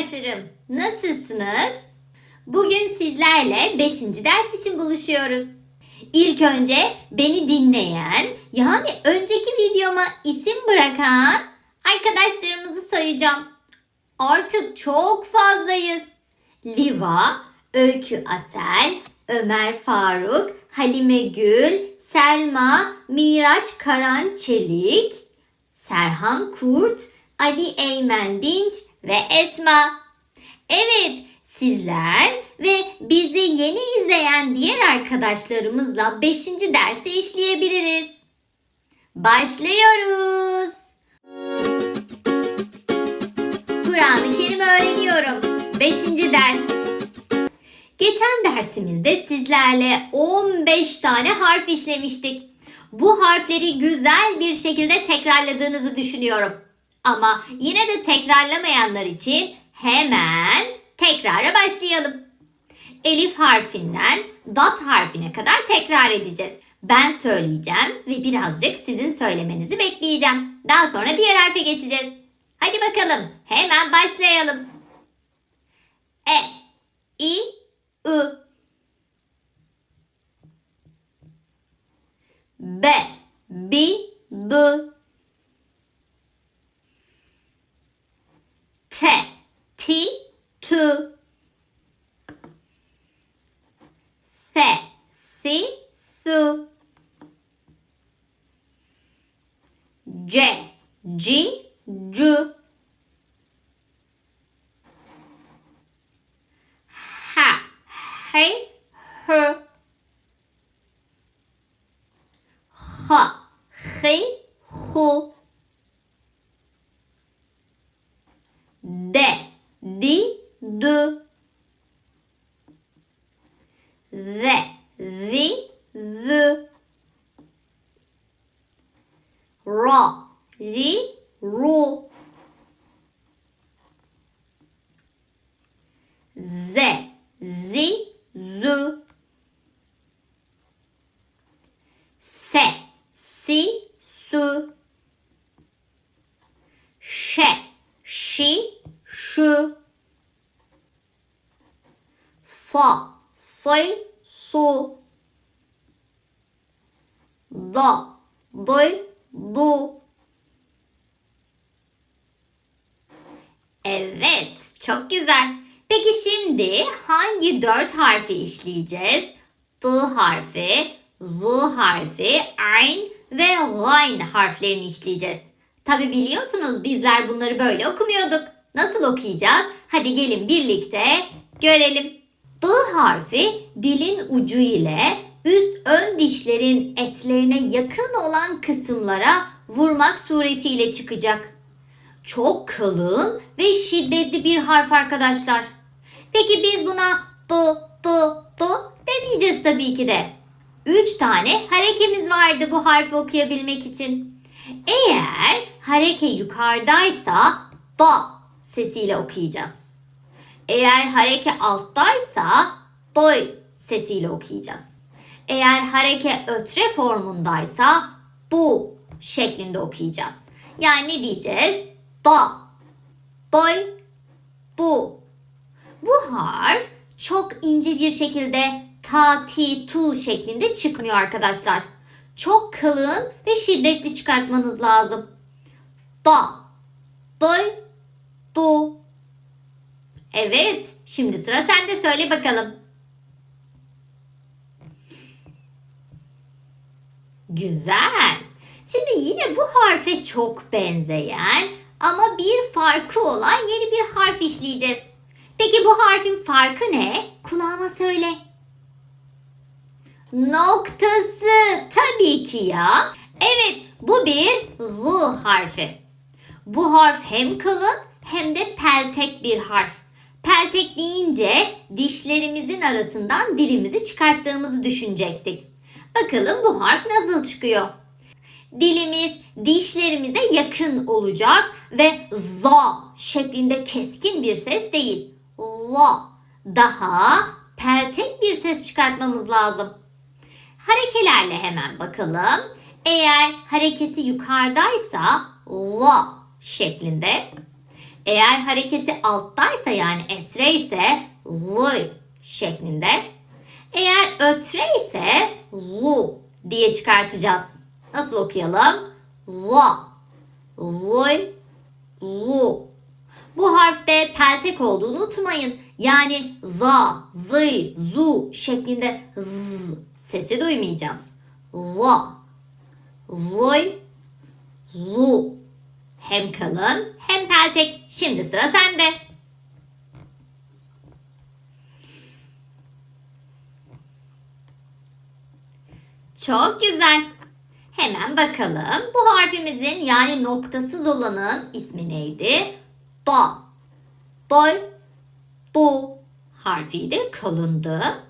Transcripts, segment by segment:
arkadaşlarım. Nasılsınız? Bugün sizlerle 5. ders için buluşuyoruz. İlk önce beni dinleyen, yani önceki videoma isim bırakan arkadaşlarımızı sayacağım. Artık çok fazlayız. Liva, Öykü Asel, Ömer Faruk, Halime Gül, Selma, Miraç Karan Çelik, Serhan Kurt, Ali Eymen Dinç ve Esma. Evet, sizler ve bizi yeni izleyen diğer arkadaşlarımızla 5. dersi işleyebiliriz. Başlıyoruz. Kur'an-ı Kerim öğreniyorum. 5. ders. Geçen dersimizde sizlerle 15 tane harf işlemiştik. Bu harfleri güzel bir şekilde tekrarladığınızı düşünüyorum. Ama yine de tekrarlamayanlar için hemen tekrara başlayalım. Elif harfinden dat harfine kadar tekrar edeceğiz. Ben söyleyeceğim ve birazcık sizin söylemenizi bekleyeceğim. Daha sonra diğer harfe geçeceğiz. Hadi bakalım hemen başlayalım. E, I, I. B, B, B. t t tu c c soo j j zhu h ha he he he ho. D, D, D. V, V, V. R, R, R. Z, Z, Z. S, Si, Su. Ş, Şi, Şu. Sa, Say, Su. Da, Dı, Du. Evet, çok güzel. Peki şimdi dört harfi işleyeceğiz? D harfi, Z harfi, Ayn ve Gayn harflerini işleyeceğiz. Tabi biliyorsunuz bizler bunları böyle okumuyorduk. Nasıl okuyacağız? Hadi gelin birlikte görelim. D harfi dilin ucu ile üst ön dişlerin etlerine yakın olan kısımlara vurmak suretiyle çıkacak. Çok kalın ve şiddetli bir harf arkadaşlar. Peki biz buna d, d, d demeyeceğiz tabii ki de. Üç tane harekemiz vardı bu harfi okuyabilmek için. Eğer hareke yukarıdaysa da sesiyle okuyacağız. Eğer hareke alttaysa doy sesiyle okuyacağız. Eğer hareke ötre formundaysa du şeklinde okuyacağız. Yani ne diyeceğiz? Da, doy, du. Bu harf çok ince bir şekilde ta, ti, tu şeklinde çıkmıyor arkadaşlar. Çok kalın ve şiddetli çıkartmanız lazım. Da, doy, du. Evet, şimdi sıra sende söyle bakalım. Güzel. Şimdi yine bu harfe çok benzeyen ama bir farkı olan yeni bir harf işleyeceğiz. Harfin farkı ne? Kulağıma söyle. Noktası tabii ki ya. Evet bu bir Z harfi. Bu harf hem kalın hem de peltek bir harf. Peltek deyince dişlerimizin arasından dilimizi çıkarttığımızı düşünecektik. Bakalım bu harf nasıl çıkıyor? Dilimiz dişlerimize yakın olacak ve za şeklinde keskin bir ses değil. La daha peltek bir ses çıkartmamız lazım. Harekelerle hemen bakalım. Eğer harekesi yukarıdaysa la şeklinde. Eğer harekesi alttaysa yani esre ise lı şeklinde. Eğer ötre ise zu diye çıkartacağız. Nasıl okuyalım? La, lı, zu. Bu harfte peltek olduğunu unutmayın. Yani za, zı, zu şeklinde z sesi duymayacağız. La, zı, zu. Hem kalın hem peltek. Şimdi sıra sende. Çok güzel. Hemen bakalım. Bu harfimizin yani noktasız olanın ismi neydi? Da. Doy. Du harfiydi. Kalındı.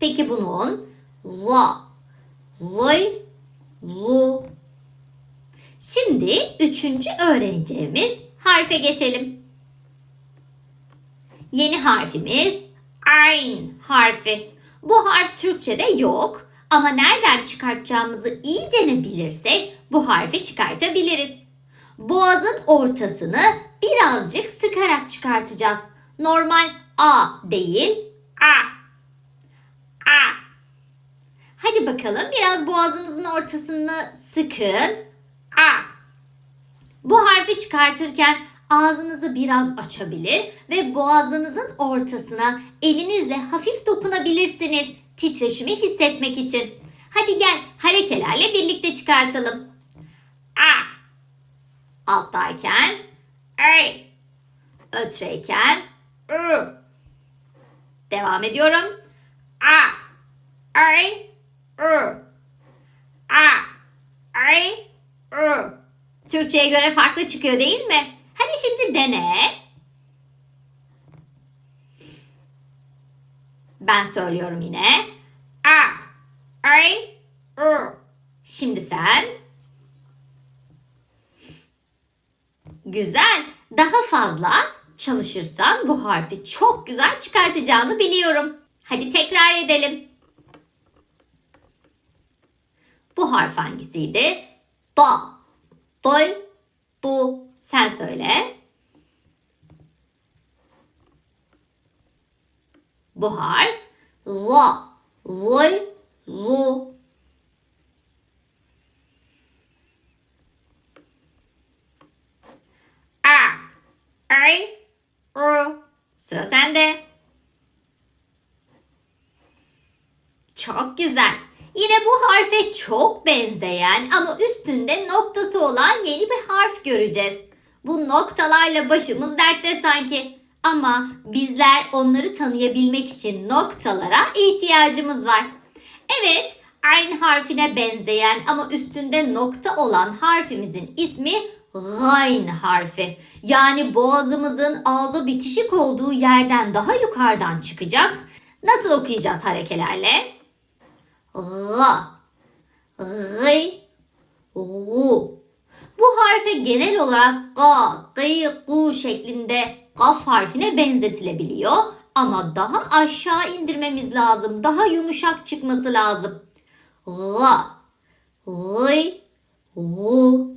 Peki bunun za, zıy, zu. Şimdi üçüncü öğreneceğimiz harfe geçelim. Yeni harfimiz Ayn harfi. Bu harf Türkçe'de yok ama nereden çıkartacağımızı iyice ne bilirsek bu harfi çıkartabiliriz. Boğazın ortasını birazcık sıkarak çıkartacağız. Normal A değil, A. A. Hadi bakalım biraz boğazınızın ortasını sıkın. A. Bu harfi çıkartırken ağzınızı biraz açabilir ve boğazınızın ortasına elinizle hafif dokunabilirsiniz titreşimi hissetmek için. Hadi gel harekelerle birlikte çıkartalım. A. Alttayken A. Ötreyken Ü. Devam ediyorum. A. A. Ü. A. A. Ü. Türkçe'ye göre farklı çıkıyor değil mi? Hadi şimdi dene. Ben söylüyorum yine. A, A, Ü. Şimdi sen. Güzel. Daha fazla çalışırsan bu harfi çok güzel çıkartacağını biliyorum. Hadi tekrar edelim. Bu harf hangisiydi? Da. Doy. Du. Sen söyle. Bu harf za, zıy, zu. A, ay, ru. Sıra sende. Çok güzel. Yine bu harfe çok benzeyen ama üstünde noktası olan yeni bir harf göreceğiz. Bu noktalarla başımız dertte sanki. Ama bizler onları tanıyabilmek için noktalara ihtiyacımız var. Evet, aynı harfine benzeyen ama üstünde nokta olan harfimizin ismi Gayn harfi. Yani boğazımızın ağza bitişik olduğu yerden daha yukarıdan çıkacak. Nasıl okuyacağız harekelerle? Ga, gıy, gu. Bu harfe genel olarak ga, gıy, gu şeklinde gaf harfine benzetilebiliyor. Ama daha aşağı indirmemiz lazım. Daha yumuşak çıkması lazım. Ga, gıy, gu.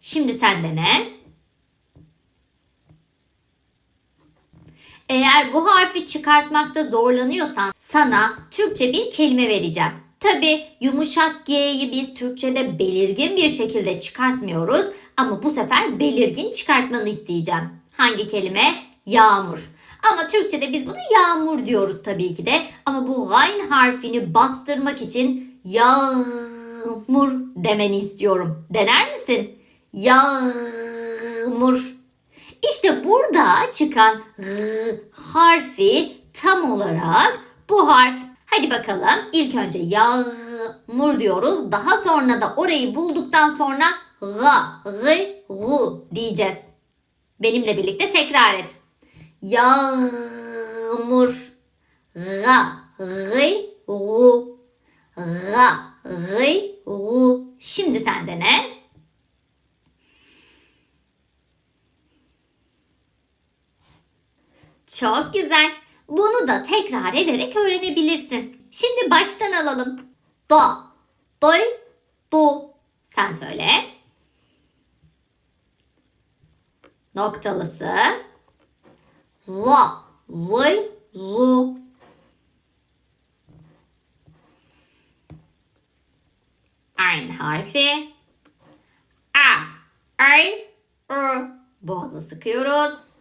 Şimdi sen de Eğer bu harfi çıkartmakta zorlanıyorsan sana Türkçe bir kelime vereceğim. Tabi yumuşak G'yi biz Türkçe'de belirgin bir şekilde çıkartmıyoruz ama bu sefer belirgin çıkartmanı isteyeceğim. Hangi kelime? Yağmur. Ama Türkçe'de biz bunu yağmur diyoruz tabii ki de. Ama bu gayn harfini bastırmak için yağmur demeni istiyorum. Dener misin? Yağmur. İşte burada çıkan g harfi tam olarak bu harf. Hadi bakalım ilk önce yağmur diyoruz. Daha sonra da orayı bulduktan sonra ga, gı, gu diyeceğiz. Benimle birlikte tekrar et. Yağmur, ga, gı, gu, ga, gı, gu. Şimdi sende ne? Çok güzel. Bunu da tekrar ederek öğrenebilirsin. Şimdi baştan alalım. Do, doy, du. Sen söyle. Noktalısı. Za, zı, zu. Ayn harfi. A, ay, ı. Boğazı sıkıyoruz.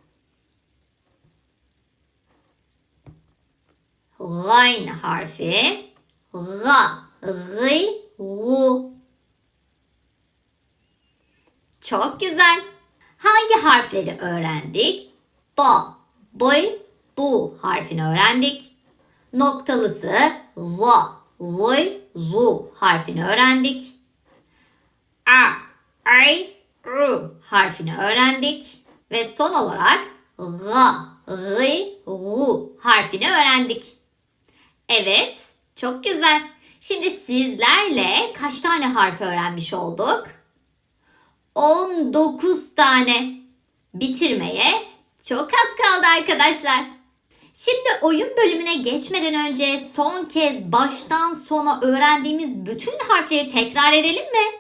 Gayn harfi. Ga, gı, gu. Çok güzel. Hangi harfleri öğrendik? Da, dı, du harfini öğrendik. Noktalısı za, zı, zu harfini öğrendik. A, ay, ru harfini öğrendik. Ve son olarak ga, gı, gu harfini öğrendik. Evet, çok güzel. Şimdi sizlerle kaç tane harf öğrenmiş olduk? 19 tane. Bitirmeye çok az kaldı arkadaşlar. Şimdi oyun bölümüne geçmeden önce son kez baştan sona öğrendiğimiz bütün harfleri tekrar edelim mi?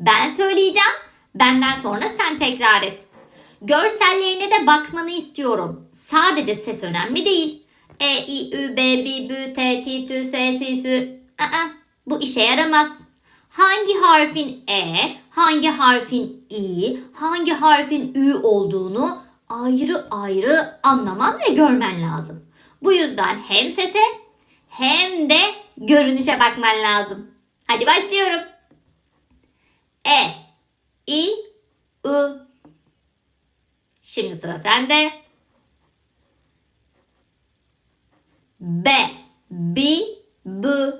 Ben söyleyeceğim. Benden sonra sen tekrar et. Görsellerine de bakmanı istiyorum. Sadece ses önemli değil. E, I, Ü, B, B, B, T, T, T, S, S, S. Aa, bu işe yaramaz. Hangi harfin E, hangi harfin I, hangi harfin Ü olduğunu ayrı ayrı anlaman ve görmen lazım. Bu yüzden hem sese hem de görünüşe bakman lazım. Hadi başlıyorum. E, I, Ü. Şimdi sıra sende. B, B, B.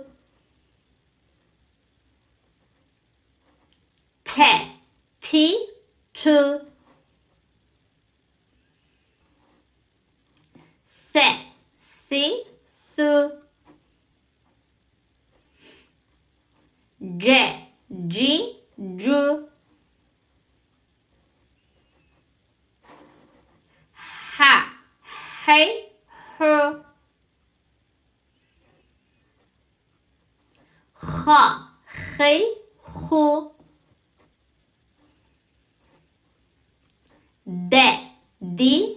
T, T, T. S, Si, Su. C, G, Cu. H, Hey, Hı. H, Hey, Hu. D, Di,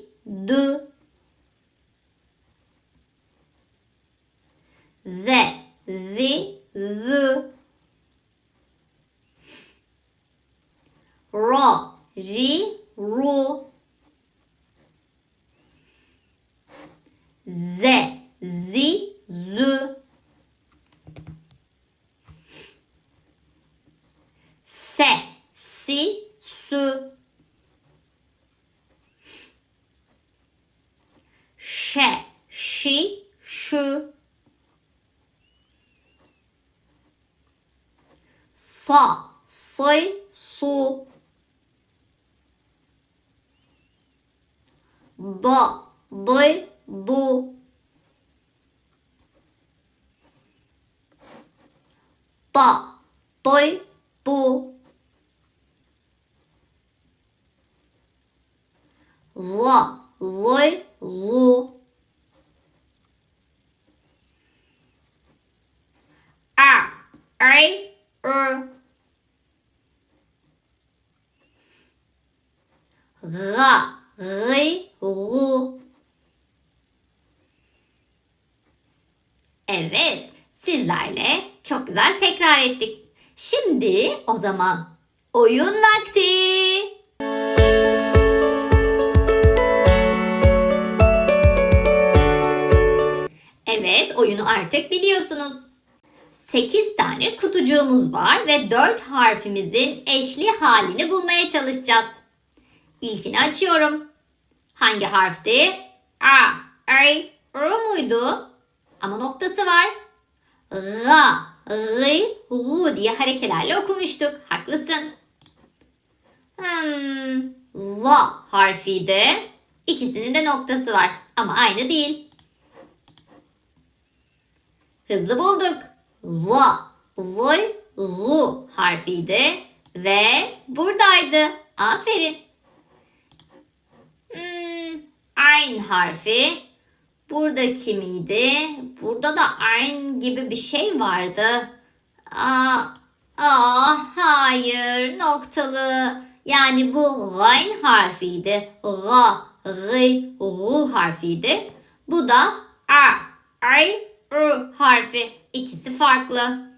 she, she. Са, си, су. Да, ди, ду. Та, той, ту. За, зой, зу. a, ay, ı, ga, gıy, gu. Evet, sizlerle çok güzel tekrar ettik. Şimdi o zaman oyun vakti. Evet, oyunu artık biliyorsunuz. 8 tane kutucuğumuz var ve 4 harfimizin eşli halini bulmaya çalışacağız. İlkini açıyorum. Hangi harfti? A, I, R muydu? Ama noktası var. Ga, G, Gu diye harekelerle okumuştuk. Haklısın. Hmm, za harfiydi. İkisinin de noktası var ama aynı değil. Hızlı bulduk. Za, zı, zu harfiydi ve buradaydı. Aferin. Hmm, ayn harfi. Buradaki miydi? Burada da ayn gibi bir şey vardı. Aa, aa hayır noktalı. Yani bu gayn harfiydi. Ga, gı, ru harfiydi. Bu da a, ay, ru harfi. İkisi farklı.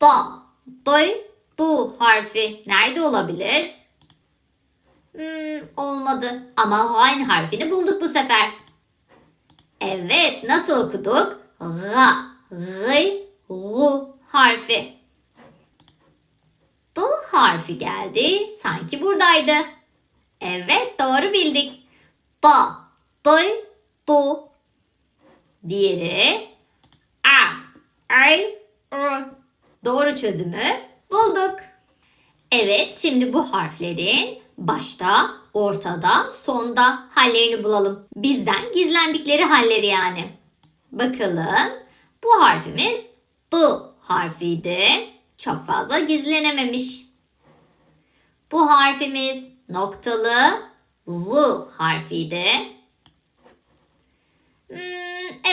Da, dı, du harfi nerede olabilir? Hmm, olmadı. Ama gayn harfini bulduk bu sefer. Evet, nasıl okuduk? Ga, gı, ru harfi. Du harfi geldi. Sanki buradaydı. Evet, doğru bildik. Da, dı, du. Diğeri a, ay, ru. Doğru çözümü bulduk. Evet, şimdi bu harflerin başta, ortada, sonda hallerini bulalım. Bizden gizlendikleri halleri yani. Bakalım. Bu harfimiz D harfiydi. Çok fazla gizlenememiş. Bu harfimiz noktalı Z harfiydi.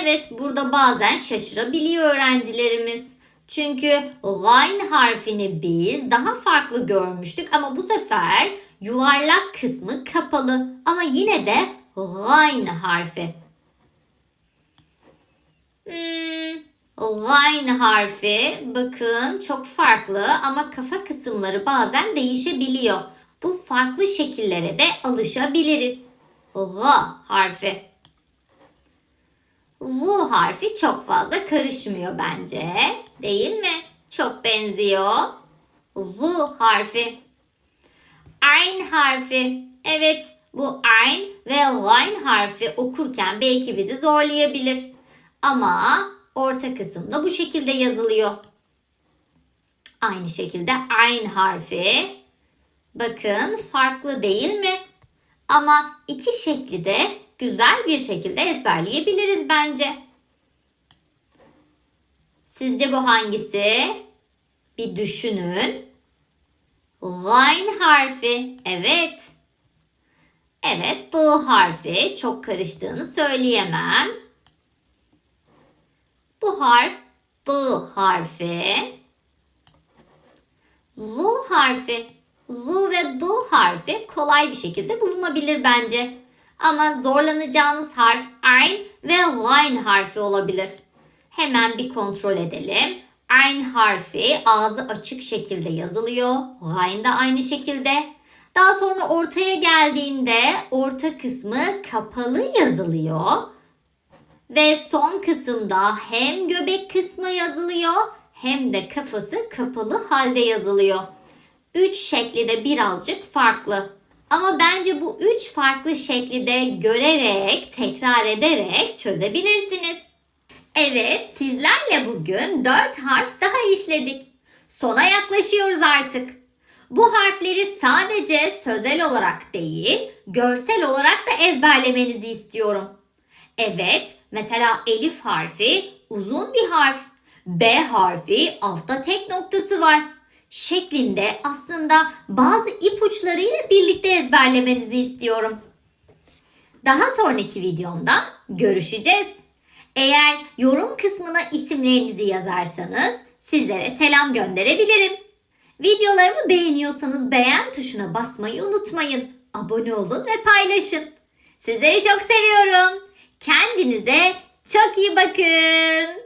Evet burada bazen şaşırabiliyor öğrencilerimiz. Çünkü gayn harfini biz daha farklı görmüştük ama bu sefer yuvarlak kısmı kapalı ama yine de gayn harfi. Hmm, gayn harfi bakın çok farklı ama kafa kısımları bazen değişebiliyor. Bu farklı şekillere de alışabiliriz. Ga harfi. Z harfi çok fazla karışmıyor bence. Değil mi? Çok benziyor. Z harfi. Ayn harfi. Evet bu ayn ve gayn harfi okurken belki bizi zorlayabilir. Ama orta kısımda bu şekilde yazılıyor. Aynı şekilde ayn harfi. Bakın farklı değil mi? Ama iki şekli de güzel bir şekilde ezberleyebiliriz bence. Sizce bu hangisi? Bir düşünün. Gayn harfi. Evet. Evet, D harfi. Çok karıştığını söyleyemem. Bu harf D harfi. Z harfi. Z ve D harfi kolay bir şekilde bulunabilir bence. Ama zorlanacağınız harf Ayn ve Gayn harfi olabilir. Hemen bir kontrol edelim. Ayn harfi ağzı açık şekilde yazılıyor. Gayn da aynı şekilde. Daha sonra ortaya geldiğinde orta kısmı kapalı yazılıyor. Ve son kısımda hem göbek kısmı yazılıyor hem de kafası kapalı halde yazılıyor. Üç şekli de birazcık farklı. Ama bence bu üç farklı şekli de görerek, tekrar ederek çözebilirsiniz. Evet, sizlerle bugün dört harf daha işledik. Sona yaklaşıyoruz artık. Bu harfleri sadece sözel olarak değil, görsel olarak da ezberlemenizi istiyorum. Evet, mesela Elif harfi uzun bir harf. B harfi altta tek noktası var. Şeklinde aslında bazı ipuçlarıyla birlikte ezberlemenizi istiyorum. Daha sonraki videomda görüşeceğiz. Eğer yorum kısmına isimlerinizi yazarsanız sizlere selam gönderebilirim. Videolarımı beğeniyorsanız beğen tuşuna basmayı unutmayın. Abone olun ve paylaşın. Sizleri çok seviyorum. Kendinize çok iyi bakın.